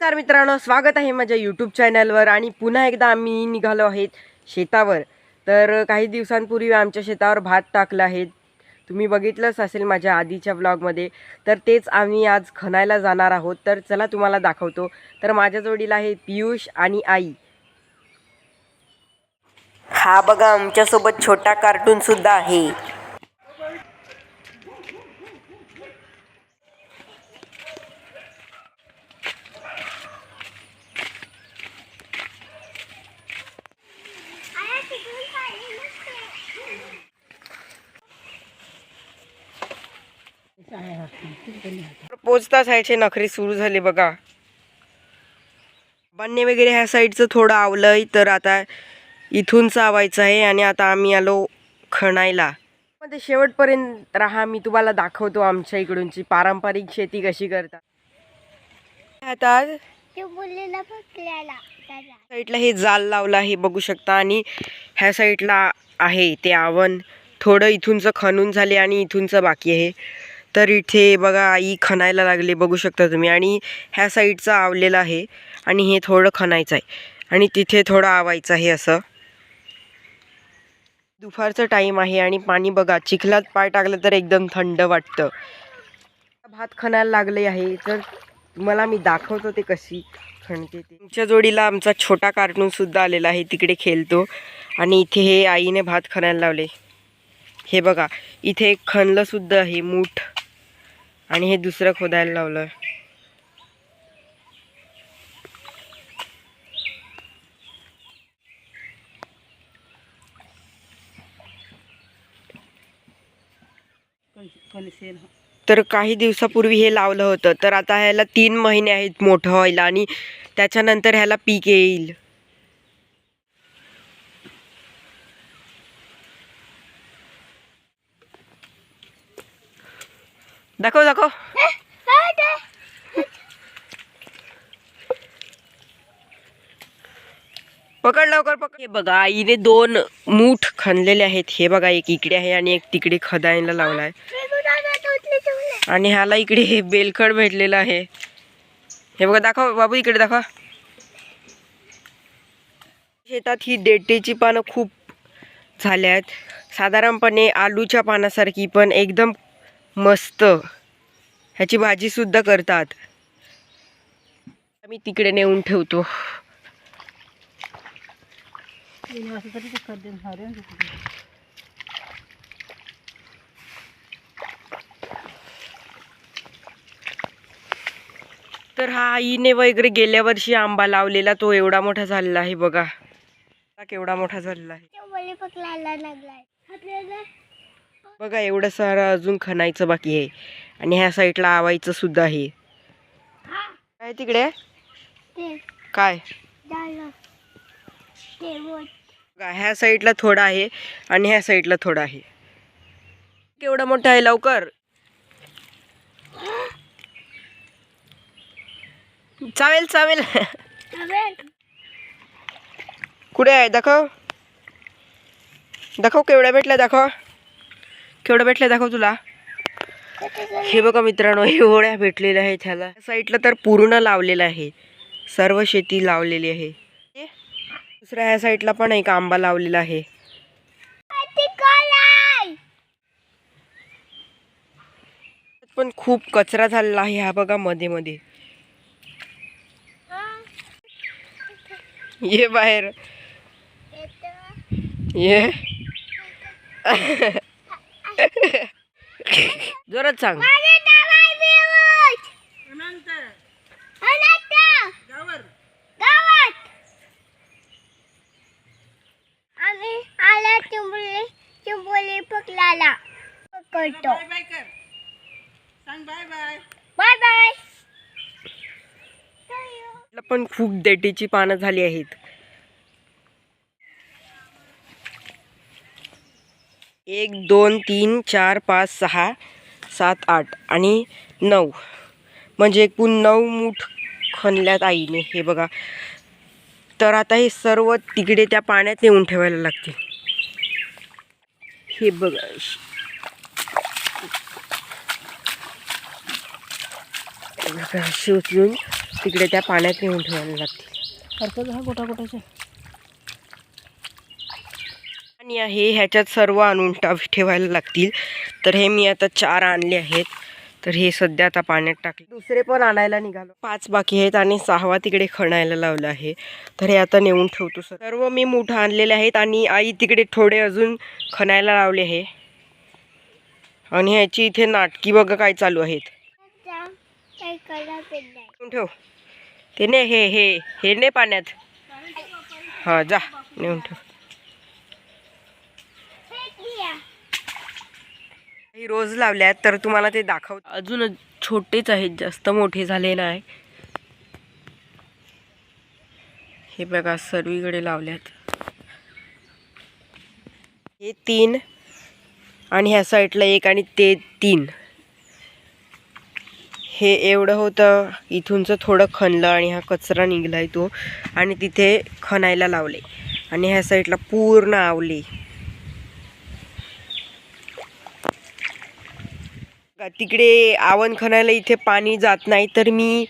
नमस्कार मित्रांनो स्वागत आहे माझ्या यूट्यूब चॅनलवर आणि पुन्हा एकदा आम्ही निघालो आहेत शेतावर. तर काही दिवसांपूर्वी आमच्या शेतावर भात टाकलं आहे. तुम्ही बघितलंच असेल माझ्या आधीच्या ब्लॉगमध्ये तर तेच आम्ही आज खणायला जाणार आहोत. तर चला तुम्हाला दाखवतो. तर माझ्या जोडीला आहे पियुष आणि आई. हा बघा आमच्यासोबत छोटा कार्टून सुद्धा आहे. पोचताच ह्याचे नखरे सुरू झाले बघा. बांधणे वगैरे ह्या साईडचं थोडं आवलंय तर आता इथून चावायचं आहे आणि आता आम्ही आलो खणायला. मध्ये शेवटपर्यंत राहा मी तुम्हाला दाखवतो आमच्या इकडूनची पारंपरिक शेती कशी करतात. आता साईडला हे जाल लावलं आहे बघू शकता. आणि ह्या साईडला आहे ते आवण. थोडं इथूनचं खणून झाले आणि इथूनचं बाकी आहे. तर इथे बघा आई खणायला लागले बघू शकता तुम्ही. आणि ह्या साईडचं आवलेलं आहे आणि हे थोडं खणायचं आहे. आणि तिथे थोडं आवायचं आहे असं. दुपारचं टाईम आहे आणि पाणी बघा चिखलात पाय टाकलं तर एकदम थंड वाटतं. भात खणायला लागले आहे तर तुम्हाला मी दाखवतो ते कशी खणते ते. तुमच्या जोडीला आमचा छोटा कार्टूनसुद्धा आलेला आहे तिकडे खेळतो. आणि इथे हे आईने भात खणायला लावले. हे बघा इथे खणलंसुद्धा आहे मूठ. आणि हे दुसरं खोदायला लावलं तर काही दिवसापूर्वी हे लावलं होतं. तर आता ह्याला तीन महिने आहेत मोठं व्हायला आणि त्याच्यानंतर ह्याला पीक येईल. दाखव दाखव. पकड लवकर पकड. हे बघा आईने दोन मूठ खणलेले आहेत. हे बघा एक इकडे आहे आणि एक तिकडे खदायला लावला आहे आणि ह्याला इकडे हे बेलखड भेटलेलं आहे. हे बघा दाखव बाबू इकडे दाखवा. शेतात ही देटेची पानं खूप झाल्या आहेत. साधारणपणे आलूच्या पानासारखी पण एकदम मस्त. ह्याची भाजीसुद्धा करतात. आम्ही तिकडे नेऊन ठेवतो. तर हा आईने वगैरे गेल्या वर्षी आंबा लावलेला तो एवढा मोठा झालेला आहे बघा. केवढा मोठा झालेला आहे. बघा एवढं सारं अजून खणायचं बाकी आहे. आणि ह्या साईडला आवायचं सुद्धा आहे. काय तिकडे? काय? ह्या साईडला थोडं आहे आणि ह्या साईडला थोडं आहे. केवढं मोठं आहे लवकर? चालेल अबे कुठे आहे? दाखव. दाखव केवढ्या भेटल्या दाखव. केवढं भेटलं दाखव तुला. हे बघा मित्रांनो एवढ्या भेटलेल्या आहेत ह्याला. साईडला तर पूर्ण लावलेलं आहे. सर्व शेती लावलेली आहे. दुसऱ्या ह्या साईडला पण एक आंबा लावलेला आहे. पण खूप कचरा झालेला आहे हा बघा मध्ये मध्ये. ये बाहेर. ये. जोरात सांग. माझे नाव आहे पियुष अनंत. गावात. आम्ही आला चिंबोली चिंबोली पकडायला पकडतो बाय बाय ला पण खूप देटीची पानं झाली आहेत. एक दोन तीन चार पाच सहा. सात आठ आणि नऊ. म्हणजे एकूण नऊ मूठ खणल्यात आईने हे बघा. तर आता हे सर्व तिकडे त्या पाण्यात नेऊन ठेवायला लागते हे बघा. बघा, अशी उचलून तिकडे त्या पाण्यात नेऊन ठेवायला लागतील. हा गोटा गोटाचे चटणी आहे ह्याच्यात सर्व आणून टाक ठेवायला लागतील. तर हे मी आता चार आणले आहेत. तर हे सध्या आता पाण्यात टाकले. दुसरे पण आणायला निघालो. पाच बाकी आहेत आणि सहावा तिकडे खणायला लावलं आहे. तर हे आता नेऊन ठेवतो सर. सर्व मी मोठं आणलेले आहेत आणि आई तिकडे थोडे अजून खणायला लावले आहे. आणि ह्याची इथे नाटकी बघा काय चालू आहेत. ठेव. ते ने हे हे हे ने पाण्यात. हां जा. नेऊन ठेव. काही रोज लावल्यात तर तुम्हाला ते दाखव अजून छोटेच आहेत जास्त मोठे झाले नाही. हे बघा सर्वीकडे लावल्यात. हे तीन आणि ह्या साईडला एक आणि ते तीन. हे एवढं होतं इथूनचं थोडं खणलं आणि हा कचरा निघलाय तो. आणि तिथे खणायला लावले. आणि ह्या साईडला पूर्ण आवली. तिकडे आवन खणायला इथे पाणी जात नाही तर मी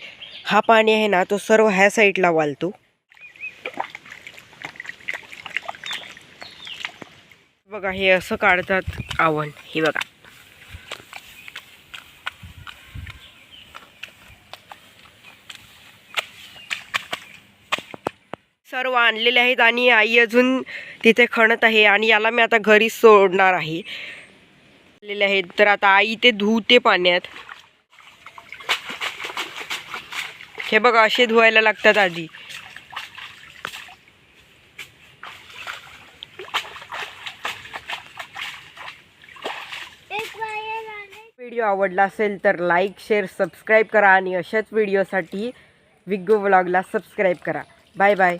हा पाणी आहे ना तो सर्व ह्या साईडला वालतो. बघा हे असं काढतात आवण हे बघा. सर्व आणलेले आहेत आणि आई अजून तिथे खणत आहे आणि याला मी आता घरी सोडणार आहे. आलेले आहेत. तर आता आई ते धुते पाण्यात. हे बघा असे धुवायला लागतात आधी. व्हिडिओ आवडला असेल तर लाईक शेअर सबस्क्राईब करा आणि अशाच व्हिडिओसाठी विग्गो ब्लॉगला सबस्क्राईब करा. Bye bye.